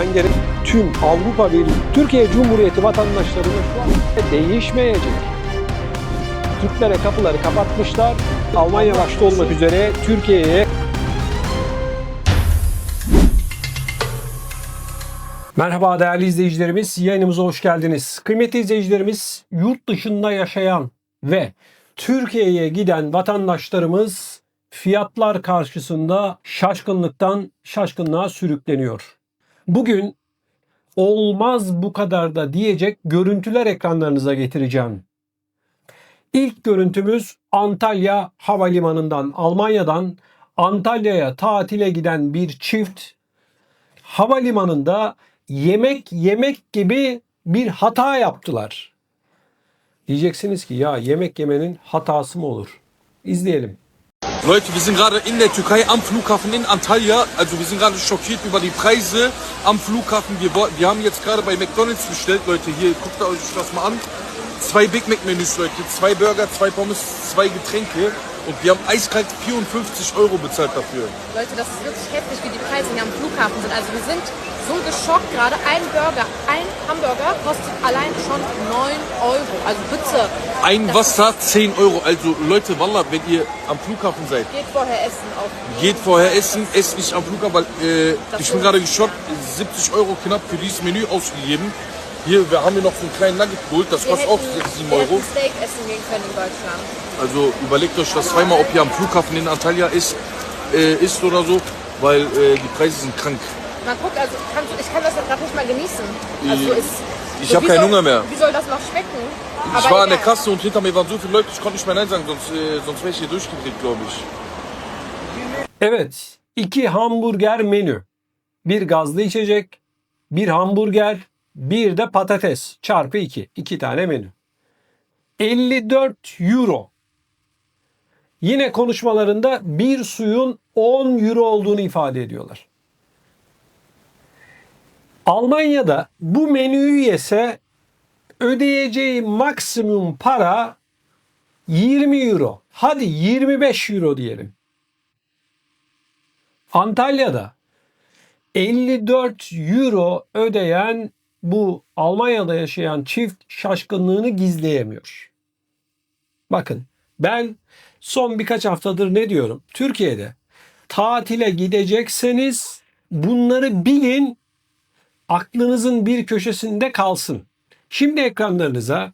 Ben gerek tüm Avrupa Birliği, Türkiye Cumhuriyeti vatandaşlarına şu an değişmeyecek. Türklere kapıları kapatmışlar. Almanya başta olmak üzere Türkiye'ye Merhaba değerli izleyicilerimiz, yayınımıza hoş geldiniz. Kıymetli izleyicilerimiz, yurt dışında yaşayan ve Türkiye'ye giden vatandaşlarımız fiyatlar karşısında şaşkınlıktan şaşkınlığa sürükleniyor. Bugün olmaz bu kadar da diyecek görüntüler ekranlarınıza getireceğim. İlk görüntümüz Antalya Havalimanı'ndan, Almanya'dan Antalya'ya tatile giden bir çift havalimanında yemek yemek gibi bir hata yaptılar. Diyeceksiniz ki ya yemek yemenin hatası mı olur? İzleyelim. Leute, wir sind gerade in der Türkei am Flughafen in Antalya. Also wir sind gerade schockiert über die Preise am Flughafen. Wir, wir haben jetzt gerade bei McDonald's bestellt, Leute. Hier, guckt euch das mal an. Zwei Big Mac Menüs, Leute. Zwei Burger, zwei Pommes, zwei Getränke. Und wir haben eiskalt 54 Euro bezahlt dafür. Leute, das ist wirklich heftig, wie die Preise hier am Flughafen sind. Also wir sind so geschockt gerade. Ein Burger, ein Hamburger kostet allein schon 9 Euro. Also bitte. Ein Wasser 10 Euro. Also Leute, Wallah, wenn ihr am Flughafen seid, Geht vorher essen auf. geht vorher essen, esst nicht am Flughafen, weil äh, ich bin gerade geschockt, 70 Euro knapp für dieses Menü ausgegeben. Hier, wir haben hier noch so einen kleinen Nugget geholt, das Wir kostet auch hätten, 6, 7 wir Euro. hätten Steak essen gehen können in Deutschland. Also überlegt euch das zweimal, ob ihr am Flughafen in Antalya ist, äh, ist oder so, weil äh, die Preise sind krank. Man guckt, also kannst, ich kann das ja gerade nicht mal genießen. Also Ich- ist, ich hab wie keinen soll- Hunger mehr. Wie soll das noch schmecken? Ich war an der. Kasse und hinter mir waren so viele Leute, ich konnte nicht mehr Nein sagen, sonst, äh, sonst wäre ich hier durchgedreht, glaube ich. Evet, iki hamburger menü. Bir gazlı içecek, bir hamburger, bir de patates çarpı iki. İki tane menü. 54 euro. Yine konuşmalarında bir suyun 10 euro olduğunu ifade ediyorlar. Almanya'da bu menüyü yese ödeyeceği maksimum para 20 euro. Hadi 25 euro diyelim. Antalya'da 54 euro ödeyen bu Almanya'da yaşayan çift şaşkınlığını gizleyemiyor. Bakın ben son birkaç haftadır ne diyorum? Türkiye'de tatile gidecekseniz bunları bilin aklınızın bir köşesinde kalsın. Şimdi ekranlarınıza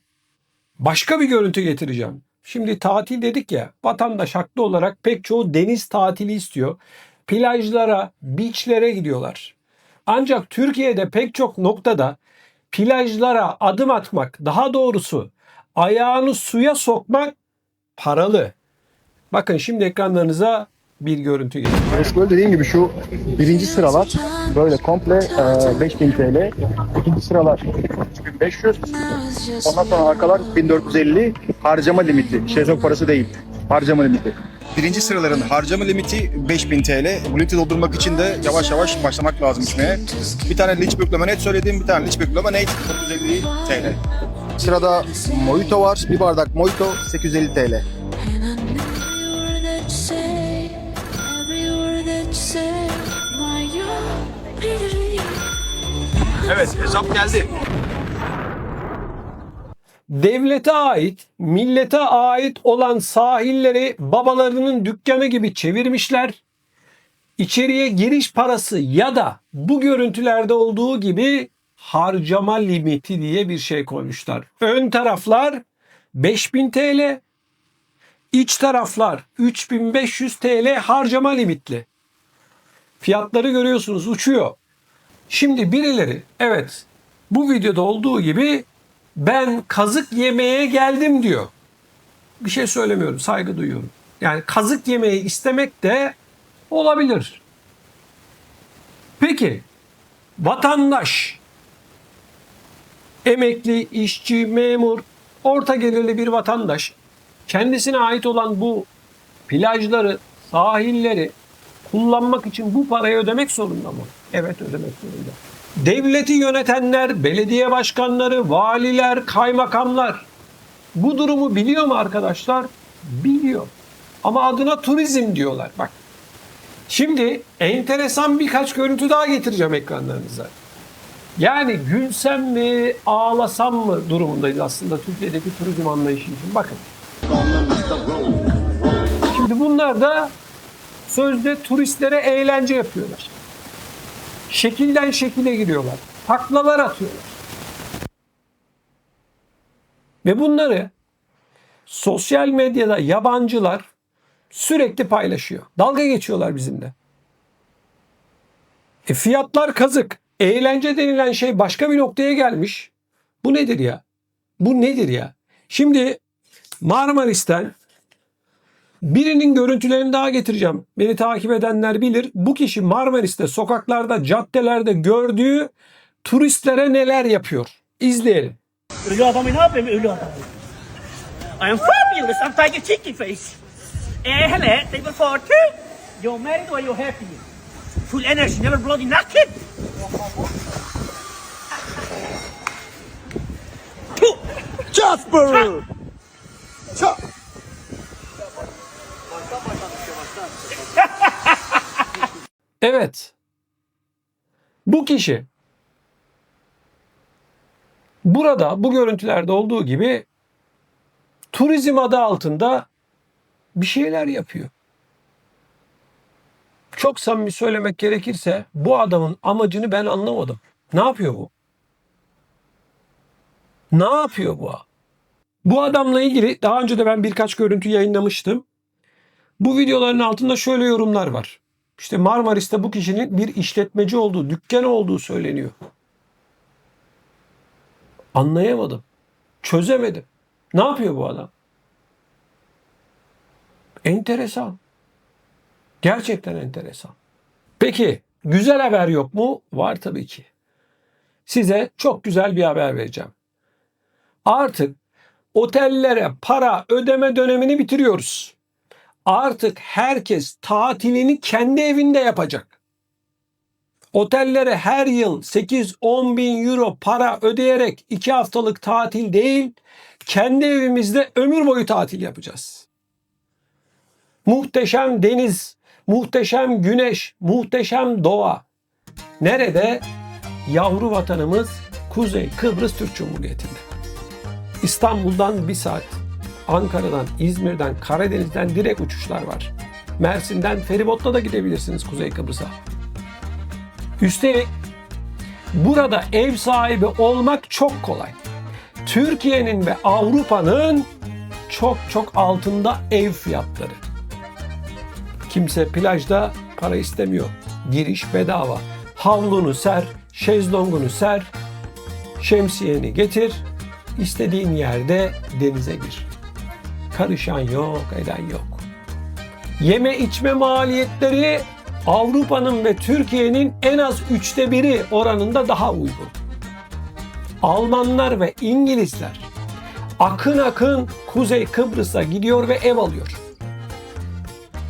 başka bir görüntü getireceğim. Şimdi tatil dedik ya, vatandaş haklı olarak pek çoğu deniz tatili istiyor. Plajlara, beachlere gidiyorlar. Ancak Türkiye'de pek çok noktada plajlara adım atmak, daha doğrusu ayağını suya sokmak paralı. Bakın şimdi ekranlarınıza bir görüntü geliyor. Burası böyle dediğim gibi şu birinci sıralar böyle komple e, 5000 TL. İkinci sıralar 3500. Ondan sonra arkalar 1450 harcama limiti. Şezlong parası değil. Harcama limiti. Birinci sıraların harcama limiti 5000 TL. Bu limiti doldurmak için de yavaş yavaş başlamak lazım içmeye. Bir tane bükleme net söyledim. Bir tane bükleme net 950 TL. Sırada mojito var. Bir bardak mojito 850 TL. Evet hesap geldi. devlete ait, millete ait olan sahilleri babalarının dükkanı gibi çevirmişler. İçeriye giriş parası ya da bu görüntülerde olduğu gibi harcama limiti diye bir şey koymuşlar. Ön taraflar 5000 TL, iç taraflar 3500 TL harcama limitli. Fiyatları görüyorsunuz uçuyor. Şimdi birileri evet bu videoda olduğu gibi ben kazık yemeye geldim diyor. Bir şey söylemiyorum, saygı duyuyorum. Yani kazık yemeyi istemek de olabilir. Peki vatandaş emekli, işçi, memur, orta gelirli bir vatandaş kendisine ait olan bu plajları, sahilleri kullanmak için bu parayı ödemek zorunda mı? Evet ödemek zorunda. Devleti yönetenler, belediye başkanları, valiler, kaymakamlar bu durumu biliyor mu arkadaşlar? Biliyor. Ama adına turizm diyorlar. Bak. Şimdi enteresan birkaç görüntü daha getireceğim ekranlarınıza. Yani gülsem mi, ağlasam mı durumundayız aslında Türkiye'deki turizm anlayışı için. Bakın. Şimdi bunlar da sözde turistlere eğlence yapıyorlar. Şekilden şekile giriyorlar. Taklalar atıyorlar. Ve bunları sosyal medyada yabancılar sürekli paylaşıyor. Dalga geçiyorlar bizimle. E fiyatlar kazık. Eğlence denilen şey başka bir noktaya gelmiş. Bu nedir ya? Bu nedir ya? Şimdi Marmaris'ten birinin görüntülerini daha getireceğim. Beni takip edenler bilir. Bu kişi Marmaris'te sokaklarda, caddelerde gördüğü turistlere neler yapıyor. İzleyelim. Ölü adamı ne yapayım ölü adamı? I am fabulous. I'm taking cheeky face. Eh, hele, table for two. You're married or you're happy? Full energy, never bloody naked. Jasper! Evet. Bu kişi burada bu görüntülerde olduğu gibi turizm adı altında bir şeyler yapıyor. Çok samimi söylemek gerekirse bu adamın amacını ben anlamadım. Ne yapıyor bu? Ne yapıyor bu? Bu adamla ilgili daha önce de ben birkaç görüntü yayınlamıştım. Bu videoların altında şöyle yorumlar var. İşte Marmaris'te bu kişinin bir işletmeci olduğu, dükkanı olduğu söyleniyor. Anlayamadım. Çözemedim. Ne yapıyor bu adam? Enteresan. Gerçekten enteresan. Peki güzel haber yok mu? Var tabii ki. Size çok güzel bir haber vereceğim. Artık otellere para ödeme dönemini bitiriyoruz artık herkes tatilini kendi evinde yapacak. Otellere her yıl 8-10 bin euro para ödeyerek 2 haftalık tatil değil, kendi evimizde ömür boyu tatil yapacağız. Muhteşem deniz, muhteşem güneş, muhteşem doğa. Nerede? Yavru vatanımız Kuzey Kıbrıs Türk Cumhuriyeti'nde. İstanbul'dan bir saat, Ankara'dan, İzmir'den, Karadeniz'den direkt uçuşlar var. Mersin'den feribotla da gidebilirsiniz Kuzey Kıbrıs'a. Üstelik burada ev sahibi olmak çok kolay. Türkiye'nin ve Avrupa'nın çok çok altında ev fiyatları. Kimse plajda para istemiyor. Giriş bedava. Havlunu ser, şezlongunu ser, şemsiyeni getir, istediğin yerde denize gir. Karışan yok, eden yok. Yeme içme maliyetleri Avrupa'nın ve Türkiye'nin en az üçte biri oranında daha uygun. Almanlar ve İngilizler akın akın Kuzey Kıbrıs'a gidiyor ve ev alıyor.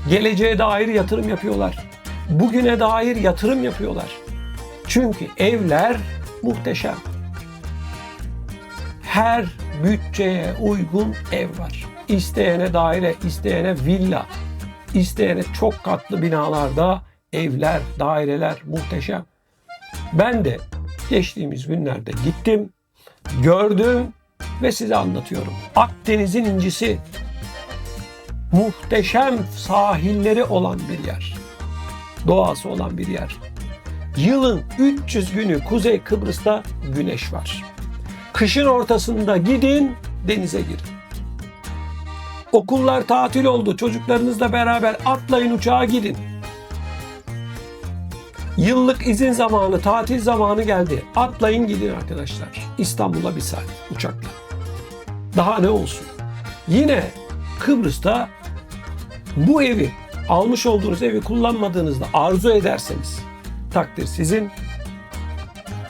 Geleceğe dair yatırım yapıyorlar. Bugüne dair yatırım yapıyorlar. Çünkü evler muhteşem. Her bütçeye uygun ev var. İsteyene daire, isteyene villa, isteyene çok katlı binalarda evler, daireler muhteşem. Ben de geçtiğimiz günlerde gittim, gördüm ve size anlatıyorum. Akdeniz'in incisi muhteşem sahilleri olan bir yer. Doğası olan bir yer. Yılın 300 günü Kuzey Kıbrıs'ta güneş var. Kışın ortasında gidin denize girin. Okullar tatil oldu. Çocuklarınızla beraber atlayın uçağa gidin. Yıllık izin zamanı, tatil zamanı geldi. Atlayın gidin arkadaşlar. İstanbul'a bir saat uçakla. Daha ne olsun? Yine Kıbrıs'ta bu evi, almış olduğunuz evi kullanmadığınızda arzu ederseniz takdir sizin.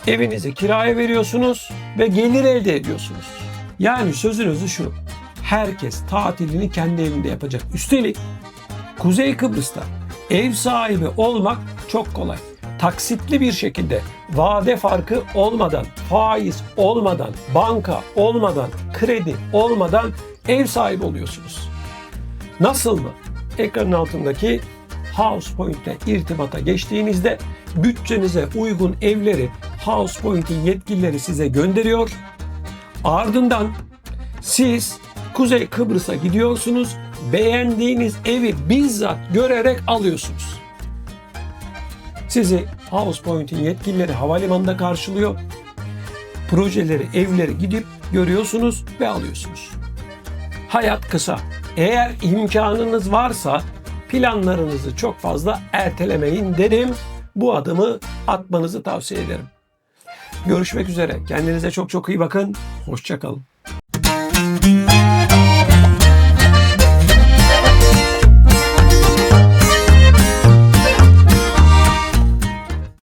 Evinizi kiraya veriyorsunuz ve gelir elde ediyorsunuz. Yani sözün özü şu. Herkes tatilini kendi evinde yapacak. Üstelik Kuzey Kıbrıs'ta ev sahibi olmak çok kolay. Taksitli bir şekilde vade farkı olmadan, faiz olmadan, banka olmadan, kredi olmadan ev sahibi oluyorsunuz. Nasıl mı? Ekranın altındaki House Point'le irtibata geçtiğinizde bütçenize uygun evleri House Point'in yetkilileri size gönderiyor. Ardından siz Kuzey Kıbrıs'a gidiyorsunuz. Beğendiğiniz evi bizzat görerek alıyorsunuz. Sizi House Point'in yetkilileri havalimanında karşılıyor. Projeleri, evleri gidip görüyorsunuz ve alıyorsunuz. Hayat kısa. Eğer imkanınız varsa planlarınızı çok fazla ertelemeyin derim. Bu adımı atmanızı tavsiye ederim. Görüşmek üzere. Kendinize çok çok iyi bakın. Hoşçakalın.